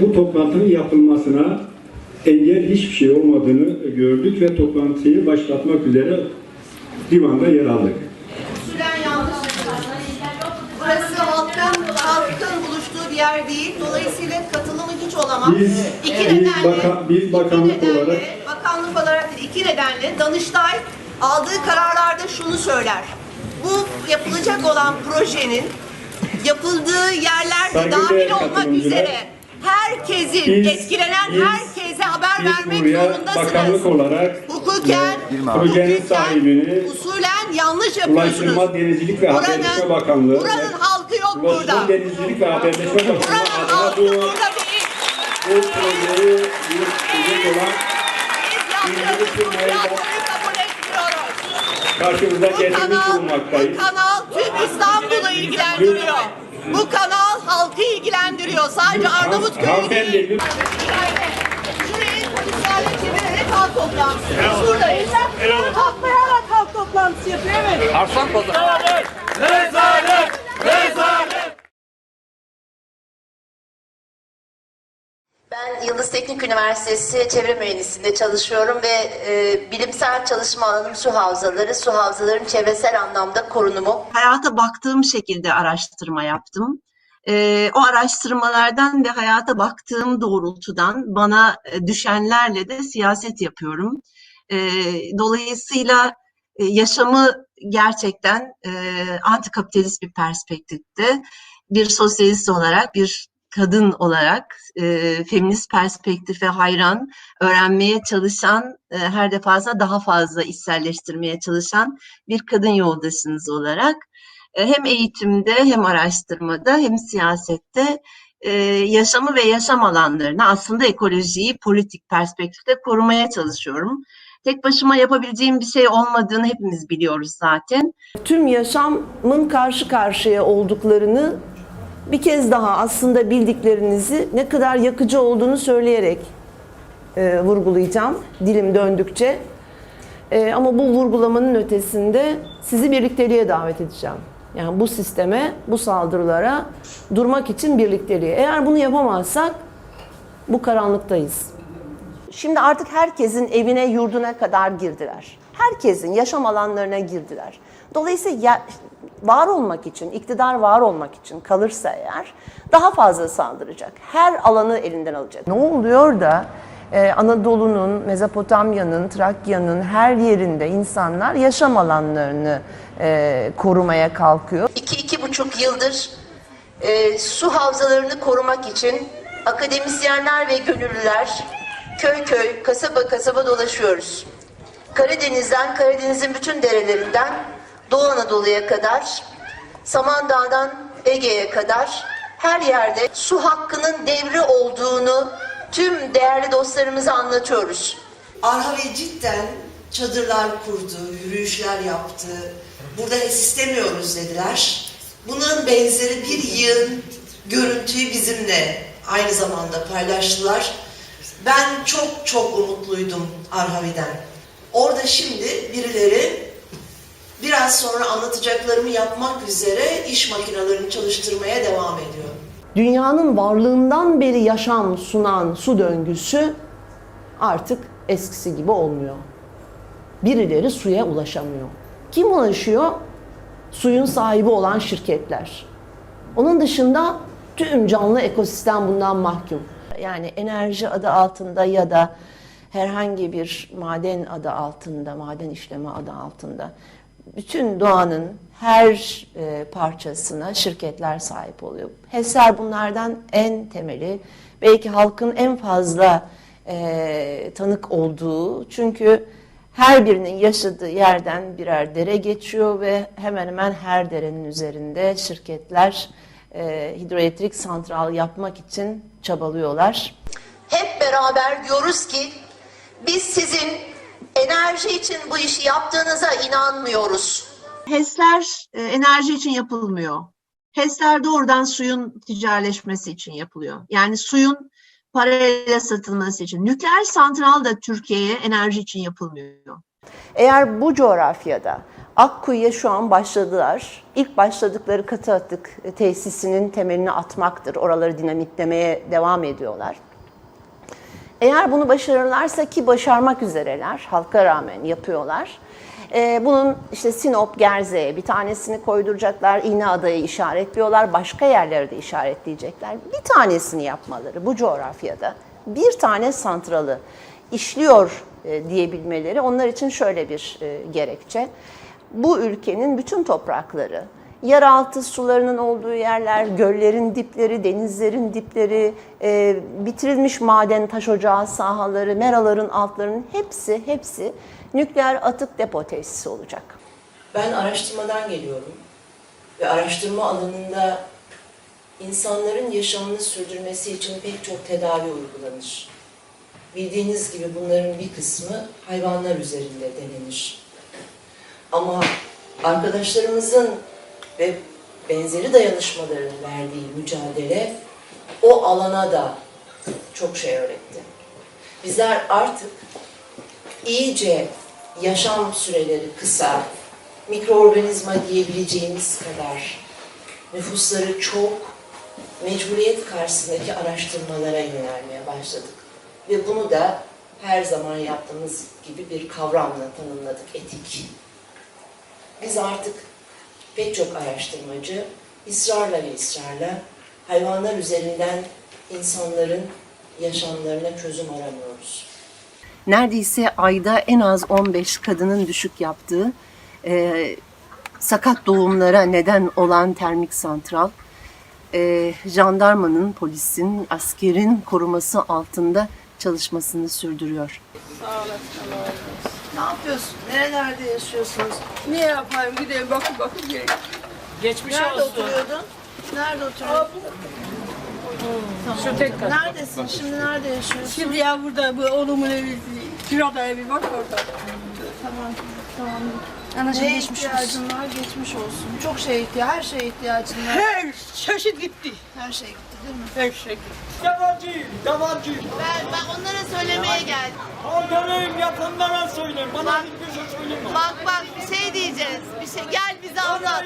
bu toplantının yapılmasına engel hiçbir şey olmadığını gördük ve toplantıyı başlatmak üzere divanda yer aldık. Burası halkın, halkın buluştuğu bir yer değil. Dolayısıyla katılımı hiç olamaz. Biz- iki biz nedenle, baka- biz iki bakanlık nedenle- olarak- bakanlık olarak iki nedenle Danıştay aldığı kararlarda şunu söyler. Bu yapılacak olan projenin yapıldığı yerlerde dahil olmak üzere herkesin, biz- etkilenen biz- herkese haber Biz vermek zorundasınız. bakanlık olarak Hukuken, projenin sahibini usulen yanlış yapıyorsunuz. Ulaştırma, Denizcilik ve Haberleşme Bakanlığı Buranın halkı yok Ulaştırma, burada. Denizcilik ve Haberleşme Bakanlığı Buranın halkı bu, burada değil. bu projeyi yürütecek olan karşımıza getirmiş kanal, bulunmaktayız. bu kanal tüm İstanbul'u ilgilendiriyor. Bu kanal halkı ilgilendiriyor. Sadece Arnavutköy'ü değil. Şurayı polislerle çevirerek halk toplantısı. Şuradayız. Kalkmayarak halk toplantısı yapıyor evet. Arslan pazarı. Ben Yıldız Teknik Üniversitesi Çevre Mühendisliğinde çalışıyorum ve e, bilimsel çalışma alanım su havzaları, su havzaların çevresel anlamda korunumu. Hayata baktığım şekilde araştırma yaptım. Ee, o araştırmalardan ve hayata baktığım doğrultudan bana e, düşenlerle de siyaset yapıyorum. Ee, dolayısıyla e, yaşamı gerçekten e, antikapitalist bir perspektifte bir sosyalist olarak, bir kadın olarak e, feminist perspektife hayran, öğrenmeye çalışan, e, her defasında daha fazla içselleştirmeye çalışan bir kadın yoldaşınız olarak e, hem eğitimde hem araştırmada hem siyasette e, yaşamı ve yaşam alanlarını aslında ekolojiyi politik perspektifte korumaya çalışıyorum. Tek başıma yapabileceğim bir şey olmadığını hepimiz biliyoruz zaten. tüm yaşamın karşı karşıya olduklarını bir kez daha aslında bildiklerinizi ne kadar yakıcı olduğunu söyleyerek e, vurgulayacağım dilim döndükçe. E, ama bu vurgulamanın ötesinde sizi birlikteliğe davet edeceğim. Yani bu sisteme, bu saldırılara durmak için birlikteliğe. Eğer bunu yapamazsak bu karanlıktayız. Şimdi artık herkesin evine, yurduna kadar girdiler. Herkesin yaşam alanlarına girdiler. Dolayısıyla ya- var olmak için, iktidar var olmak için kalırsa eğer daha fazla saldıracak. Her alanı elinden alacak. Ne oluyor da e, Anadolu'nun, Mezopotamya'nın, Trakya'nın her yerinde insanlar yaşam alanlarını e, korumaya kalkıyor. İki, iki buçuk yıldır e, su havzalarını korumak için akademisyenler ve gönüllüler köy köy, kasaba kasaba dolaşıyoruz. Karadeniz'den, Karadeniz'in bütün derelerinden Doğu Anadolu'ya kadar, Samandağ'dan Ege'ye kadar her yerde su hakkının devri olduğunu tüm değerli dostlarımıza anlatıyoruz. Arhavi cidden çadırlar kurdu, yürüyüşler yaptı. Burada HES istemiyoruz dediler. Bunun benzeri bir yığın görüntüyü bizimle aynı zamanda paylaştılar. Ben çok çok umutluydum Arhavi'den. Orada şimdi birileri biraz sonra anlatacaklarımı yapmak üzere iş makinelerini çalıştırmaya devam ediyor. Dünyanın varlığından beri yaşam sunan su döngüsü artık eskisi gibi olmuyor. Birileri suya ulaşamıyor. Kim ulaşıyor? Suyun sahibi olan şirketler. Onun dışında tüm canlı ekosistem bundan mahkum. Yani enerji adı altında ya da herhangi bir maden adı altında, maden işleme adı altında bütün doğanın her e, parçasına şirketler sahip oluyor. HES'ler bunlardan en temeli. Belki halkın en fazla e, tanık olduğu. Çünkü her birinin yaşadığı yerden birer dere geçiyor ve hemen hemen her derenin üzerinde şirketler e, hidroelektrik santral yapmak için çabalıyorlar. Hep beraber diyoruz ki biz sizin enerji için bu işi yaptığınıza inanmıyoruz. HES'ler e, enerji için yapılmıyor. HES'ler doğrudan suyun ticaretleşmesi için yapılıyor. Yani suyun parayla satılması için. Nükleer santral da Türkiye'ye enerji için yapılmıyor. Eğer bu coğrafyada Akkuyu'ya şu an başladılar. İlk başladıkları katı atık tesisinin temelini atmaktır. Oraları dinamitlemeye devam ediyorlar. Eğer bunu başarırlarsa ki başarmak üzereler, halka rağmen yapıyorlar. Ee, bunun işte Sinop, Gerze'ye bir tanesini koyduracaklar, İğneada'yı işaretliyorlar, başka yerleri de işaretleyecekler. Bir tanesini yapmaları bu coğrafyada, bir tane santralı işliyor e, diyebilmeleri onlar için şöyle bir e, gerekçe. Bu ülkenin bütün toprakları, yeraltı sularının olduğu yerler, göllerin dipleri, denizlerin dipleri, e, bitirilmiş maden taş ocağı sahaları, meraların altlarının hepsi hepsi nükleer atık depo tesisi olacak. Ben araştırmadan geliyorum ve araştırma alanında insanların yaşamını sürdürmesi için pek çok tedavi uygulanır. Bildiğiniz gibi bunların bir kısmı hayvanlar üzerinde denenir. Ama arkadaşlarımızın ve benzeri dayanışmaların verdiği mücadele o alana da çok şey öğretti. Bizler artık iyice yaşam süreleri kısa, mikroorganizma diyebileceğimiz kadar nüfusları çok mecburiyet karşısındaki araştırmalara yönelmeye başladık. Ve bunu da her zaman yaptığımız gibi bir kavramla tanımladık, etik. Biz artık pek çok araştırmacı ısrarla ve ısrarla hayvanlar üzerinden insanların yaşamlarına çözüm aramıyoruz. neredeyse ayda en az 15 kadının düşük yaptığı e, sakat doğumlara neden olan termik santral e, jandarmanın, polisin, askerin koruması altında çalışmasını sürdürüyor. Ne yapıyorsun? Nerelerde yaşıyorsunuz? Ne yapayım gideyim bakıp bakıp geleyim. Geçmiş Nerede olsun. oturuyordun? Nerede oturuyordun? Şu tek kat. Neredesin? Şimdi nerede yaşıyorsun? Şimdi ya burada bu oğlumun evi, kirada evi bak orada. Tamam. Neye geçmiş olsun. ihtiyacın var? Geçmiş olsun. Çok şey ihtiyaç, her şeye ihtiyacın var. Her çeşit gitti. Her şey gitti değil mi? Her şey gitti. Yalancı, yalancı. Ben, ben onlara söylemeye geldim. Kaldırayım yapanlara söyleyin. Bana hiçbir şey söyleme. Bak bak bir şey diyeceğiz. Bir şey gel bize anlat.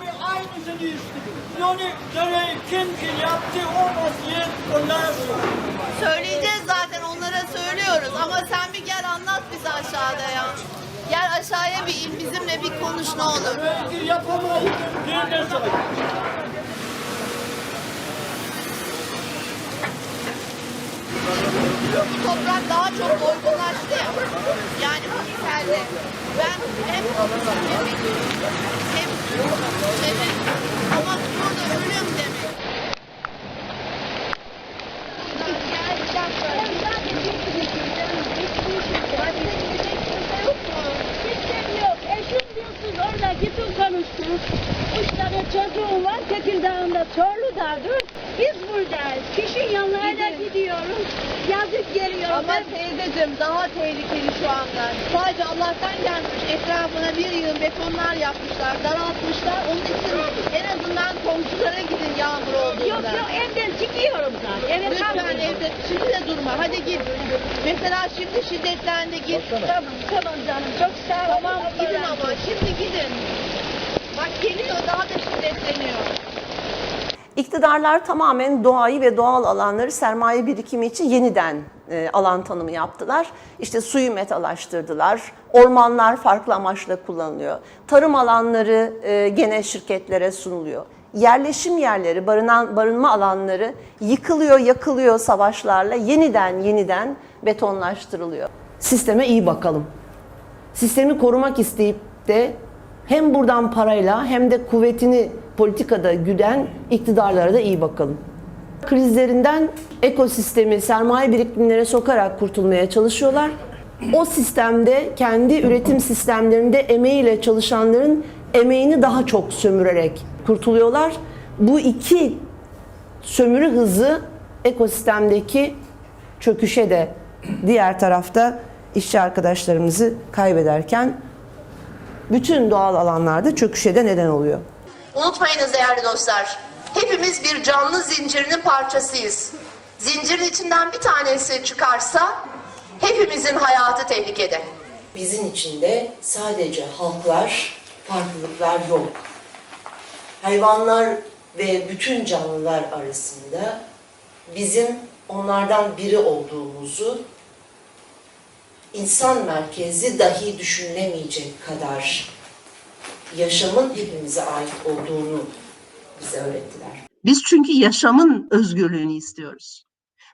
Bir aynısını işte. Yani dereyi kim ki yaptı o vaziyet onlara söyle. Söyleyeceğiz zaten onlara söylüyoruz ama sen bir gel anlat bize aşağıda ya. Gel aşağıya bir in bizimle bir konuş ne olur. Söyle. Toprak daha çok olgunlaştı ya. Yani bu hikayede. Ben hem hem evet ama betonlar yapmışlar, daraltmışlar. Onun için en azından komşulara gidin yağmur Yok olduğunda. yok evden çıkıyorum zaten. Eve Lütfen evde şimdi de durma. Hadi git. Mesela şimdi şiddetlendi git. Tamam tamam canım çok sağ ol. Tamam gidin ama şimdi gidin. Bak geliyor daha da şiddetleniyor. İktidarlar tamamen doğayı ve doğal alanları sermaye birikimi için yeniden e, alan tanımı yaptılar. İşte suyu metalaştırdılar. Ormanlar farklı amaçla kullanılıyor. Tarım alanları e, gene şirketlere sunuluyor. Yerleşim yerleri, barınan, barınma alanları yıkılıyor, yakılıyor savaşlarla yeniden yeniden betonlaştırılıyor. Sisteme iyi bakalım sistemi korumak isteyip de hem buradan parayla hem de kuvvetini politikada güden iktidarlara da iyi bakalım. Krizlerinden ekosistemi sermaye birikimlere sokarak kurtulmaya çalışıyorlar. O sistemde kendi üretim sistemlerinde emeğiyle çalışanların emeğini daha çok sömürerek kurtuluyorlar. Bu iki sömürü hızı ekosistemdeki çöküşe de diğer tarafta işçi arkadaşlarımızı kaybederken bütün doğal alanlarda çöküşe de neden oluyor. Unutmayınız değerli dostlar, hepimiz bir canlı zincirinin parçasıyız. Zincirin içinden bir tanesi çıkarsa hepimizin hayatı tehlikede. Bizim içinde sadece halklar, farklılıklar yok. Hayvanlar ve bütün canlılar arasında bizim onlardan biri olduğumuzu insan merkezli dahi düşünülemeyecek kadar yaşamın hepimize ait olduğunu bize öğrettiler. Biz çünkü yaşamın özgürlüğünü istiyoruz.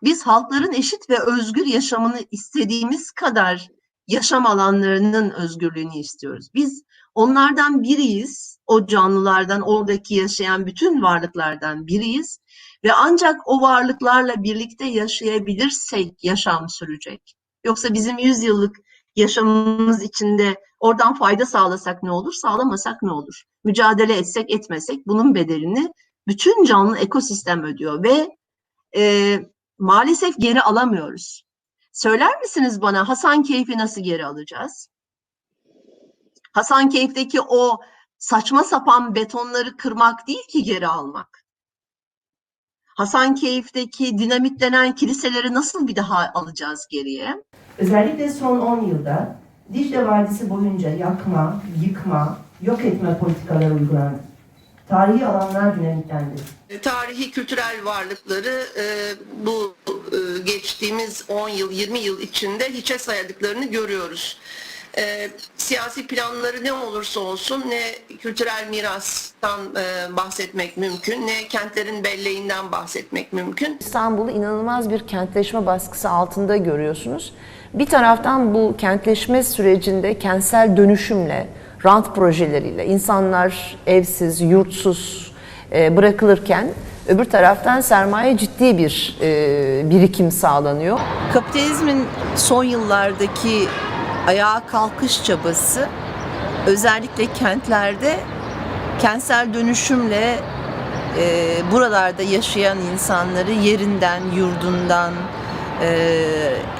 Biz halkların eşit ve özgür yaşamını istediğimiz kadar yaşam alanlarının özgürlüğünü istiyoruz. Biz onlardan biriyiz, o canlılardan, oradaki yaşayan bütün varlıklardan biriyiz ve ancak o varlıklarla birlikte yaşayabilirsek yaşam sürecek. Yoksa bizim 100 yıllık yaşamımız içinde oradan fayda sağlasak ne olur, sağlamasak ne olur? Mücadele etsek etmesek bunun bedelini bütün canlı ekosistem ödüyor ve e, maalesef geri alamıyoruz. Söyler misiniz bana Hasankeyf'i nasıl geri alacağız? Hasankeyf'teki o saçma sapan betonları kırmak değil ki geri almak. Hasankeyf'teki dinamitlenen kiliseleri nasıl bir daha alacağız geriye? Özellikle son 10 yılda Dicle Vadisi boyunca yakma, yıkma, yok etme politikaları uygulandı. Tarihi alanlar dinamitlendi. Tarihi kültürel varlıkları e, bu e, geçtiğimiz 10 yıl, 20 yıl içinde hiçe saydıklarını görüyoruz. E, siyasi planları ne olursa olsun ne kültürel mirastan e, bahsetmek mümkün, ne kentlerin belleğinden bahsetmek mümkün. İstanbul'u inanılmaz bir kentleşme baskısı altında görüyorsunuz. Bir taraftan bu kentleşme sürecinde kentsel dönüşümle, rant projeleriyle insanlar evsiz, yurtsuz e, bırakılırken öbür taraftan sermaye ciddi bir e, birikim sağlanıyor. Kapitalizmin son yıllardaki ayağa kalkış çabası özellikle kentlerde kentsel dönüşümle e, buralarda yaşayan insanları yerinden, yurdundan e,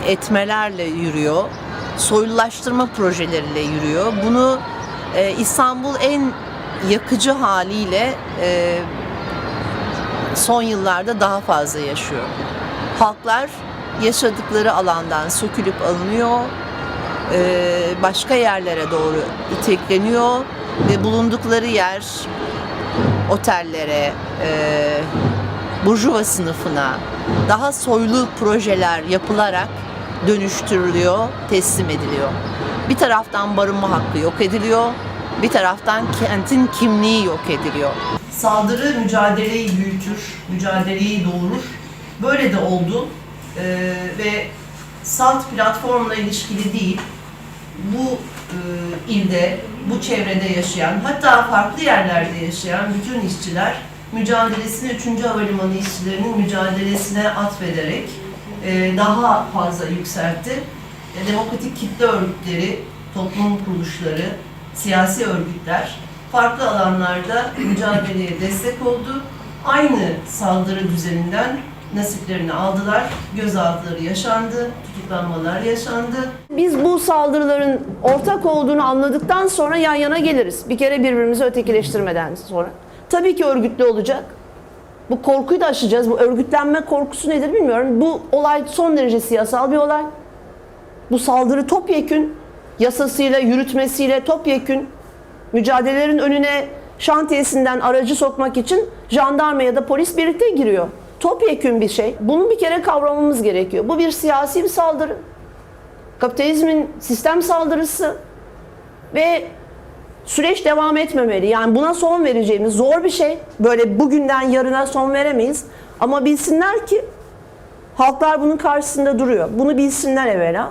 etmelerle yürüyor. Soylulaştırma projeleriyle yürüyor. Bunu e, İstanbul en yakıcı haliyle e, son yıllarda daha fazla yaşıyor. Halklar yaşadıkları alandan sökülüp alınıyor, başka yerlere doğru itekleniyor ve bulundukları yer otellere, e, burjuva sınıfına daha soylu projeler yapılarak dönüştürülüyor, teslim ediliyor. Bir taraftan barınma hakkı yok ediliyor, bir taraftan kentin kimliği yok ediliyor. Saldırı mücadeleyi büyütür, mücadeleyi doğurur. Böyle de oldu Ee, ve salt platformla ilişkili değil, bu e, ilde, bu çevrede yaşayan, hatta farklı yerlerde yaşayan bütün işçiler mücadelesini 3. Havalimanı işçilerinin mücadelesine atfederek e, daha fazla yükseltti. E, demokratik kitle örgütleri, toplum kuruluşları, siyasi örgütler farklı alanlarda mücadeleye destek oldu. Aynı saldırı düzeninden nasiplerini aldılar, gözaltıları yaşandı, tutuklanmalar yaşandı. Biz bu saldırıların ortak olduğunu anladıktan sonra yan yana geliriz. Bir kere birbirimizi ötekileştirmeden sonra. Tabii ki örgütlü olacak. Bu korkuyu da aşacağız. Bu örgütlenme korkusu nedir bilmiyorum. Bu olay son derece siyasal bir olay. Bu saldırı topyekün yasasıyla, yürütmesiyle topyekün mücadelelerin önüne şantiyesinden aracı sokmak için jandarma ya da polis birlikte giriyor. Topyekün bir şey. Bunu bir kere kavramamız gerekiyor. Bu bir siyasi bir saldırı. Kapitalizmin sistem saldırısı ve süreç devam etmemeli. Yani buna son vereceğimiz zor bir şey. Böyle bugünden yarına son veremeyiz. Ama bilsinler ki halklar bunun karşısında duruyor. Bunu bilsinler evvela.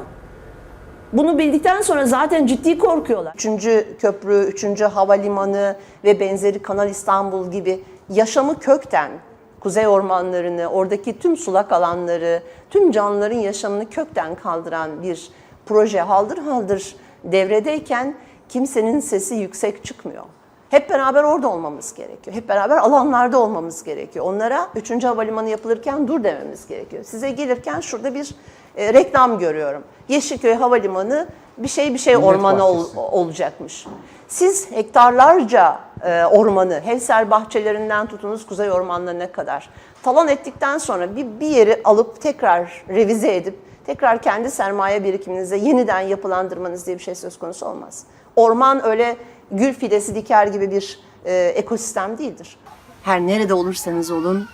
Bunu bildikten sonra zaten ciddi korkuyorlar. Üçüncü köprü, üçüncü havalimanı ve benzeri Kanal İstanbul gibi yaşamı kökten, kuzey ormanlarını, oradaki tüm sulak alanları, tüm canlıların yaşamını kökten kaldıran bir proje haldır haldır devredeyken kimsenin sesi yüksek çıkmıyor. Hep beraber orada olmamız gerekiyor. Hep beraber alanlarda olmamız gerekiyor. Onlara 3. havalimanı yapılırken dur dememiz gerekiyor. Size gelirken şurada bir e, reklam görüyorum. Yeşilköy Havalimanı bir şey bir şey Millet ormanı ol- olacakmış. Siz hektarlarca e, ormanı, Hevser bahçelerinden tutunuz kuzey ormanlarına kadar talan ettikten sonra bir, bir yeri alıp tekrar revize edip tekrar kendi sermaye birikiminize yeniden yapılandırmanız diye bir şey söz konusu olmaz. Orman öyle gül fidesi diker gibi bir e, ekosistem değildir. her nerede olursanız olun,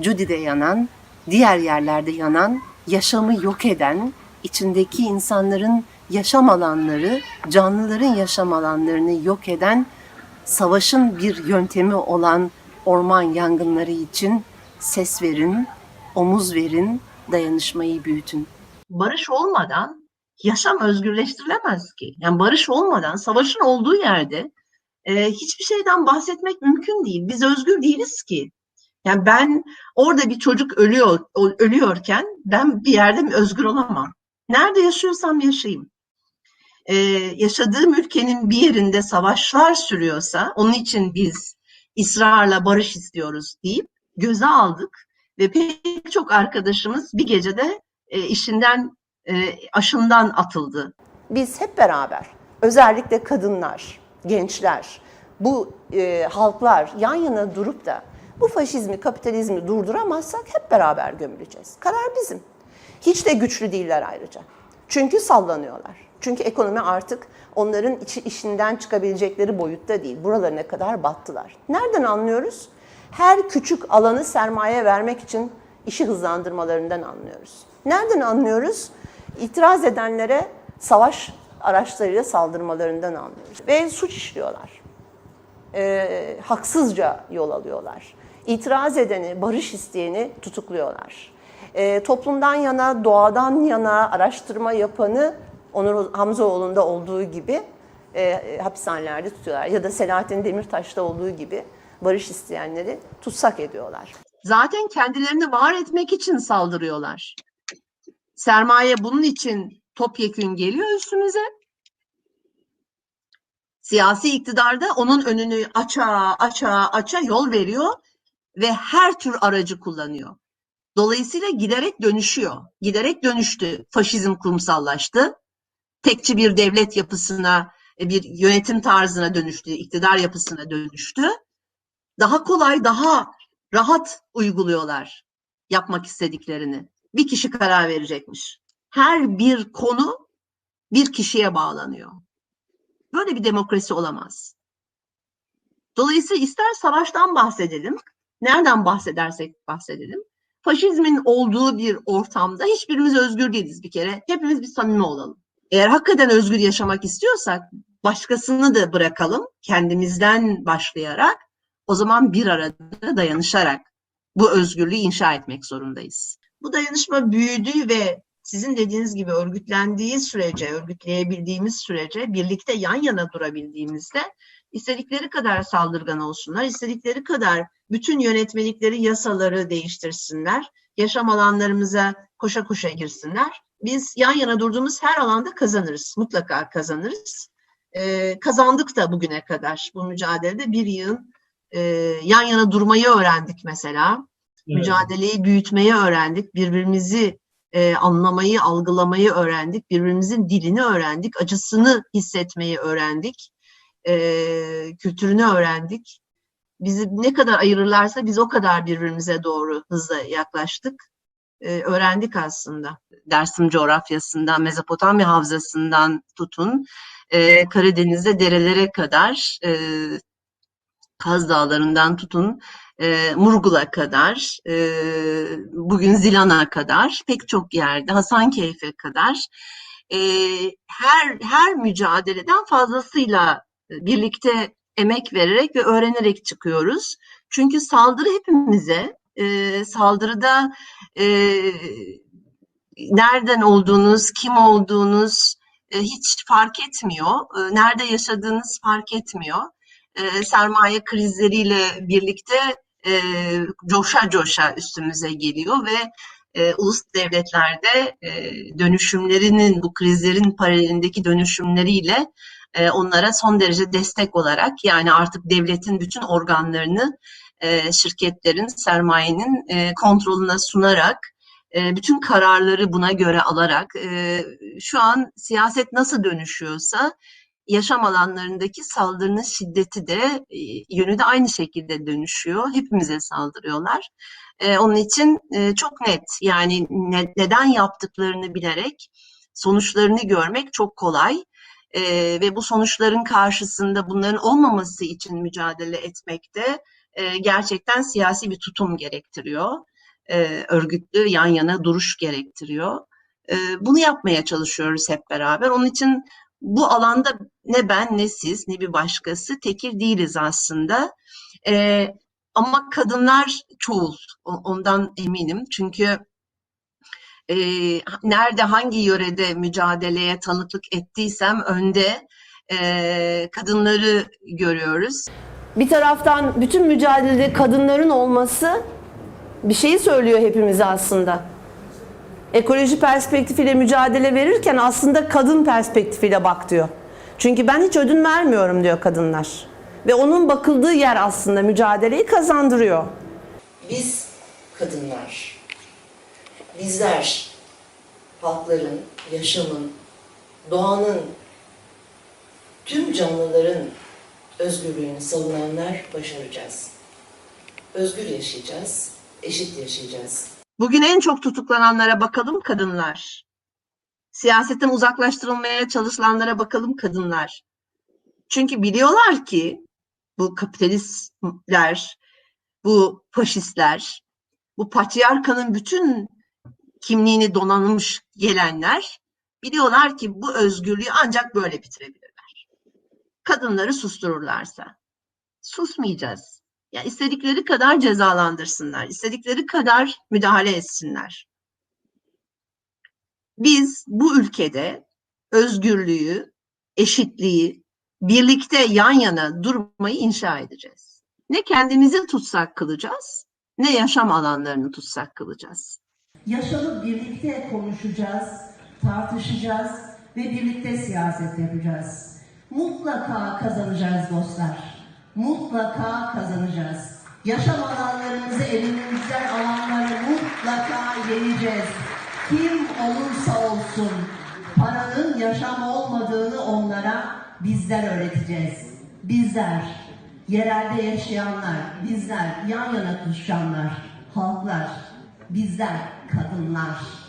Judy'de yanan, diğer yerlerde yanan, yaşamı yok eden, içindeki insanların yaşam alanları, canlıların yaşam alanlarını yok eden, savaşın bir yöntemi olan orman yangınları için ses verin, omuz verin, dayanışmayı büyütün. Barış olmadan yaşam özgürleştirilemez ki. Yani barış olmadan savaşın olduğu yerde e, hiçbir şeyden bahsetmek mümkün değil. Biz özgür değiliz ki. Yani ben orada bir çocuk ölüyor ölüyorken ben bir yerde özgür olamam. Nerede yaşıyorsam yaşayayım. Ee, yaşadığım ülkenin bir yerinde savaşlar sürüyorsa onun için biz ısrarla barış istiyoruz deyip göze aldık ve pek çok arkadaşımız bir gecede e, işinden e, aşından atıldı. Biz hep beraber, özellikle kadınlar, gençler, bu e, halklar yan yana durup da bu faşizmi, kapitalizmi durduramazsak hep beraber gömüleceğiz. Karar bizim. Hiç de güçlü değiller ayrıca. Çünkü sallanıyorlar. Çünkü ekonomi artık onların işinden çıkabilecekleri boyutta değil. Buralarına kadar battılar. Nereden anlıyoruz? Her küçük alanı sermaye vermek için işi hızlandırmalarından anlıyoruz. Nereden anlıyoruz? İtiraz edenlere savaş araçlarıyla saldırmalarından anlıyoruz. Ve suç işliyorlar. Ee, haksızca yol alıyorlar. İtiraz edeni, barış isteyeni tutukluyorlar. Ee, toplumdan yana, doğadan yana araştırma yapanı Onur Hamzaoğlu'nda olduğu gibi e, hapishanelerde tutuyorlar. Ya da Selahattin Demirtaş'ta olduğu gibi barış isteyenleri tutsak ediyorlar. zaten kendilerini var etmek için saldırıyorlar. Sermaye bunun için topyekün geliyor üstümüze. Siyasi iktidarda onun önünü aça aça aça yol veriyor ve her tür aracı kullanıyor. Dolayısıyla giderek dönüşüyor. Giderek dönüştü. Faşizm kurumsallaştı. Tekçi bir devlet yapısına, e, bir yönetim tarzına dönüştü, iktidar yapısına dönüştü. Daha kolay, daha rahat uyguluyorlar yapmak istediklerini. Bir kişi karar verecekmiş. Her bir konu bir kişiye bağlanıyor. Böyle bir demokrasi olamaz. Dolayısıyla ister savaştan bahsedelim, nereden bahsedersek bahsedelim. Faşizmin olduğu bir ortamda hiçbirimiz özgür değiliz bir kere. Hepimiz bir samimi olalım. Eğer hakikaten özgür yaşamak istiyorsak başkasını da bırakalım kendimizden başlayarak o zaman bir arada dayanışarak bu özgürlüğü inşa etmek zorundayız. Bu dayanışma büyüdüğü ve sizin dediğiniz gibi örgütlendiği sürece, örgütleyebildiğimiz sürece, birlikte yan yana durabildiğimizde istedikleri kadar saldırgan olsunlar, istedikleri kadar bütün yönetmelikleri, yasaları değiştirsinler, yaşam alanlarımıza koşa koşa girsinler. Biz yan yana durduğumuz her alanda kazanırız, mutlaka kazanırız. Ee, kazandık da bugüne kadar bu mücadelede bir yığın e, yan yana durmayı öğrendik mesela. Mücadeleyi büyütmeyi öğrendik. Birbirimizi e, anlamayı, algılamayı öğrendik. Birbirimizin dilini öğrendik. Acısını hissetmeyi öğrendik. E, kültürünü öğrendik. Bizi ne kadar ayırırlarsa biz o kadar birbirimize doğru hızla yaklaştık. E, öğrendik aslında. Dersim coğrafyasından, Mezopotamya havzasından tutun, e, Karadeniz'de derelere kadar e, Kaz Dağları'ndan tutun e, Murgul'a kadar, e, bugün Zilan'a kadar, pek çok yerde, Hasankeyf'e kadar e, her her mücadeleden fazlasıyla birlikte emek vererek ve öğrenerek çıkıyoruz. Çünkü saldırı hepimize, e, saldırıda e, nereden olduğunuz, kim olduğunuz e, hiç fark etmiyor, e, nerede yaşadığınız fark etmiyor. E, sermaye krizleriyle birlikte e, coşa coşa üstümüze geliyor ve e, ulus devletlerde e, dönüşümlerinin bu krizlerin paralelindeki dönüşümleriyle e, onlara son derece destek olarak yani artık devletin bütün organlarını e, şirketlerin, sermayenin e, kontrolüne sunarak e, bütün kararları buna göre alarak şu an siyaset nasıl dönüşüyorsa yaşam alanlarındaki saldırının şiddeti de yönü de aynı şekilde dönüşüyor. Hepimize saldırıyorlar. Onun için çok net yani ne- neden yaptıklarını bilerek sonuçlarını görmek çok kolay. E, ve bu sonuçların karşısında bunların olmaması için mücadele etmek de e, gerçekten siyasi bir tutum gerektiriyor. E, örgütlü yan yana duruş gerektiriyor. E, bunu yapmaya çalışıyoruz hep beraber. Onun için bu alanda ne ben ne siz ne bir başkası tekil değiliz aslında. E, ama kadınlar çoğul. Ondan eminim. Çünkü e, nerede hangi yörede mücadeleye tanıklık ettiysem önde e, kadınları görüyoruz. Bir taraftan bütün mücadelede kadınların olması bir şeyi söylüyor hepimize aslında. Ekoloji perspektifiyle mücadele verirken aslında kadın perspektifiyle bak diyor. Çünkü ben hiç ödün vermiyorum diyor kadınlar. Ve onun bakıldığı yer aslında mücadeleyi kazandırıyor. Biz kadınlar, bizler halkların, yaşamın, doğanın, tüm canlıların özgürlüğünü savunanlar başaracağız. Özgür yaşayacağız, eşit yaşayacağız. Bugün en çok tutuklananlara bakalım kadınlar. Siyasetten uzaklaştırılmaya çalışılanlara bakalım kadınlar. Çünkü biliyorlar ki bu kapitalistler, bu faşistler, bu patriarkanın bütün kimliğini donanmış gelenler biliyorlar ki bu özgürlüğü ancak böyle bitirebilirler. Kadınları sustururlarsa. Susmayacağız. Ya istedikleri kadar cezalandırsınlar, istedikleri kadar müdahale etsinler. Biz bu ülkede özgürlüğü, eşitliği, birlikte yan yana durmayı inşa edeceğiz. Ne kendimizi tutsak kılacağız, ne yaşam alanlarını tutsak kılacağız. Yaşamı birlikte konuşacağız, tartışacağız ve birlikte siyaset yapacağız. Mutlaka kazanacağız dostlar. Mutlaka kazanacağız. Yaşam alanlarımızı elimizden alanları mutlaka yeneceğiz. Kim olursa olsun paranın yaşam olmadığını onlara bizler öğreteceğiz. Bizler, yerelde yaşayanlar, bizler, yan yana tutuşanlar, halklar, bizler, kadınlar.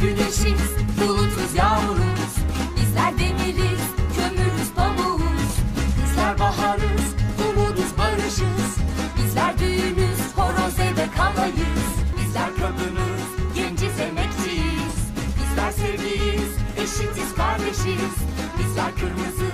güneşiz, bulutuz yağmurumuz Bizler demiriz, kömürüz, pamuğuz Bizler baharız, umuduz, barışız. Bizler düğünüz, horoz eve kalayız. Bizler kadınız, genciz, emekçiyiz. Bizler sevgiyiz, eşitiz, kardeşiz. Bizler kırmızı,